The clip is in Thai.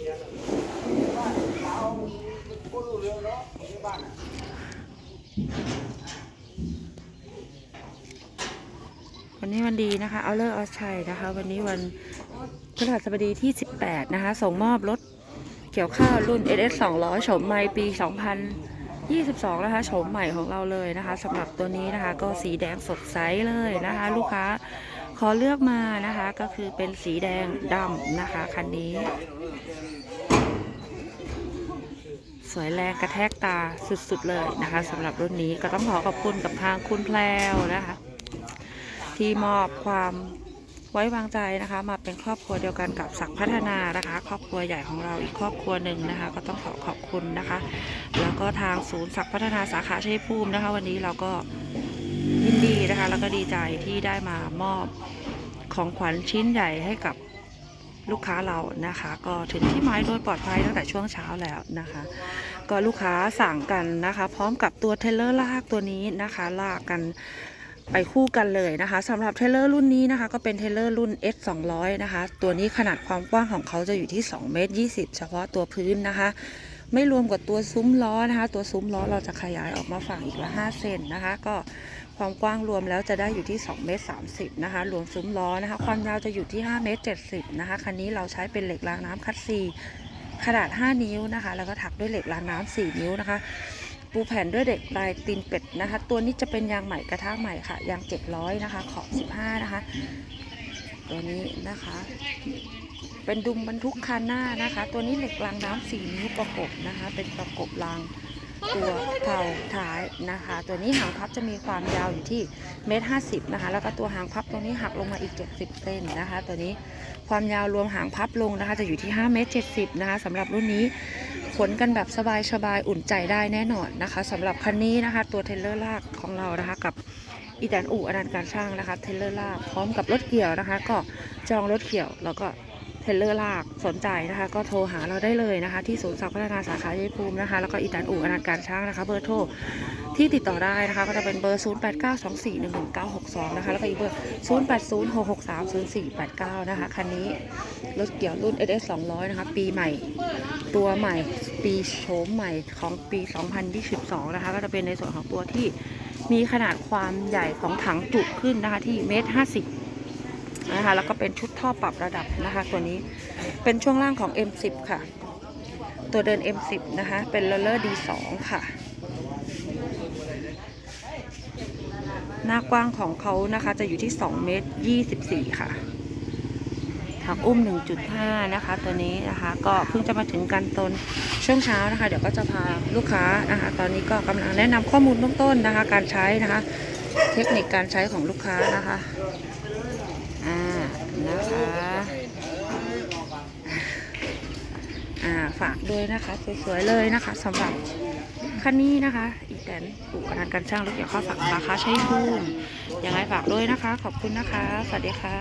วันนี้วันดีนะคะ เอาเลิกเอาชัยนะคะ วันนี้วันพฤหัสบดีที่ 18 นะคะ ส่งมอบรถเกี่ยวข้าวรุ่น SS 200 โฉมใหม่ปี 2022 นะคะ โฉมใหม่ของเราเลยนะคะสำหรับตัวนี้นะคะ ก็สีแดงสดใสเลยนะคะ ลูกค้า ขอเลือกมานะคะก็คือเป็นสีแดงดำนะคะคันนี้ สวยแรงกระแทกตาสุดๆเลยนะคะสำหรับรุ่นนี้ก็ต้องขอขอบคุณกับทางคุณแพลวนะคะ ที่มอบความไว้วางใจนะคะ มาเป็นครอบครัวเดียวกันกับศักพัฒนานะคะ ครอบครัวใหญ่ของเราอีกครอบครัวหนึ่งนะคะ ก็ต้องขอขอบคุณนะคะ แล้วก็ทางศูนย์ศักพัฒนาสาขาชัยภูมินะคะ วันนี้เราก็ยินดีนะคะ แล้วก็ดีใจที่ได้มามอบ ของขวัญชิ้นใหญ่ให้กับลูกค้าเรานะคะ ก็ถึงที่หมายโดยปลอดภัยตั้งแต่ช่วงเช้าแล้วนะคะ ก็ลูกค้าสั่งกันนะคะ พร้อมกับตัวเทเลอร์ลากตัวนี้นะคะลากกันไปคู่กันเลยนะคะสำหรับเทเลอร์รุ่นนี้นะคะ ก็เป็นเทเลอร์รุ่น S 2 0 0นะคะ ตัวนี้ขนาดความกว้างของเขาจะอยู่ที่2เมตร20 เฉพาะตัวพื้นนะคะ ไม่รวมกับตัวซุ้มล้อนะคะ ตัวซุ้มล้อเราจะขยายออกมาฝั่งอีกละ5เซนนะคะ ก็ ความกว้างรวมแล้วจะได้อยู่ที่2เมตร30นะคะรวมซุ้มล้อนะคะ ความยาวจะอยู่ที่5เมตร70นะคะคันนี้เราใช้เป็นเหล็กรางน้ำคัดซีขนาด 5 นิ้วนะคะ แล้วก็ถักด้วยเหล็กรางน้ำ4นิ้วนะคะ ปูแผ่นด้วยเด็กลายตีนเป็ดนะคะ ตัวนี้จะเป็นยางใหม่กระทะใหม่ค่ะ ยาง700นะคะ ขอบ 15 นะคะ ตัวนี้นะคะ เป็นดุมบรรทุกคันหน้านะคะ ตัวนี้เหล็กรางน้ำ4นิ้วประกบนะคะ เป็นประกบราง ตัวเผาท้ายนะคะ ตัวนี้หางพับจะมีความยาวอยู่ที่เมตรห้นะคะ แล้วก็ตัวหางพับตัวนี้หักลงมาอีก 70เซนนะคะ ตัวนี้ความยาวรวมหางพับลงนะคะ จะอยู่ที่5เมตร70นะคะสำหรับรุ่นนี้ขนกันแบบสบายๆอุ่นใจได้แน่นอนนะคะสำหรับคันนี้นะคะ ตัวเทเลอร์ลากของเรานะคะกับอีแตนอู่อนันต์การช่างนะคะเทเลอร์ลากพร้อมกับรถเกี่ยวนะคะ ก็จองรถเกี่ยวแล้วก็ ลเลอร์ลากสนใจนะคะ ก็โทรหาเราได้เลยนะคะ ที่ศูนย์สักพัฒนาสาขาเยภูมินะคะ แล้วก็อีแตนอู่อนันการช่างนะคะ เบอร์โทรที่ติดต่อได้นะคะ ก็จะเป็นเบอร์ 0892411962 นะคะ แล้วก็อีกเบอร์ 0806630489 นะคะ คันนี้รถเกี่ยวรุ่น SS 200 นะคะ ปีใหม่ ตัวใหม่ปีโฉมใหม่ของปี 2022 นะคะ ก็จะเป็นในส่วนของตัวที่มีขนาดความใหญ่ของถังจุขึ้นนะคะที่เมตรห้าสิบ นะคะแล้วก็เป็นชุดท่อปรับระดับนะคะตัวนี้เป็นช่วงล่างของ M10 ค่ะ ตัวเดิน M10 นะคะเป็นเลอร์ D2 ค่ะ หน้ากว้างของเขานะคะจะอยู่ที่ 2 เมตร 24 ค่ะถักอุ้ม 1.5 นะคะ ตัวนี้นะคะ ก็เพิ่งจะมาถึงกันตนช่วงเช้านะคะ เดี๋ยวก็จะพาลูกค้านะคะ ตอนนี้ก็กำลังแนะนำข้อมูลเบื้องต้นนะคะ การใช้นะคะ เทคนิคการใช้ของลูกค้านะคะ อ่านะคะอ่าฝากด้วยนะคะ สวยๆเลยนะคะสำหรับคันนี้นะคะ อีแตนอุปกรณ์การช่างรถเกี่ยวข้าวฝักราคาใช้ภูมิยังไงฝากด้วยนะคะ ขอบคุณนะคะ สวัสดีค่ะ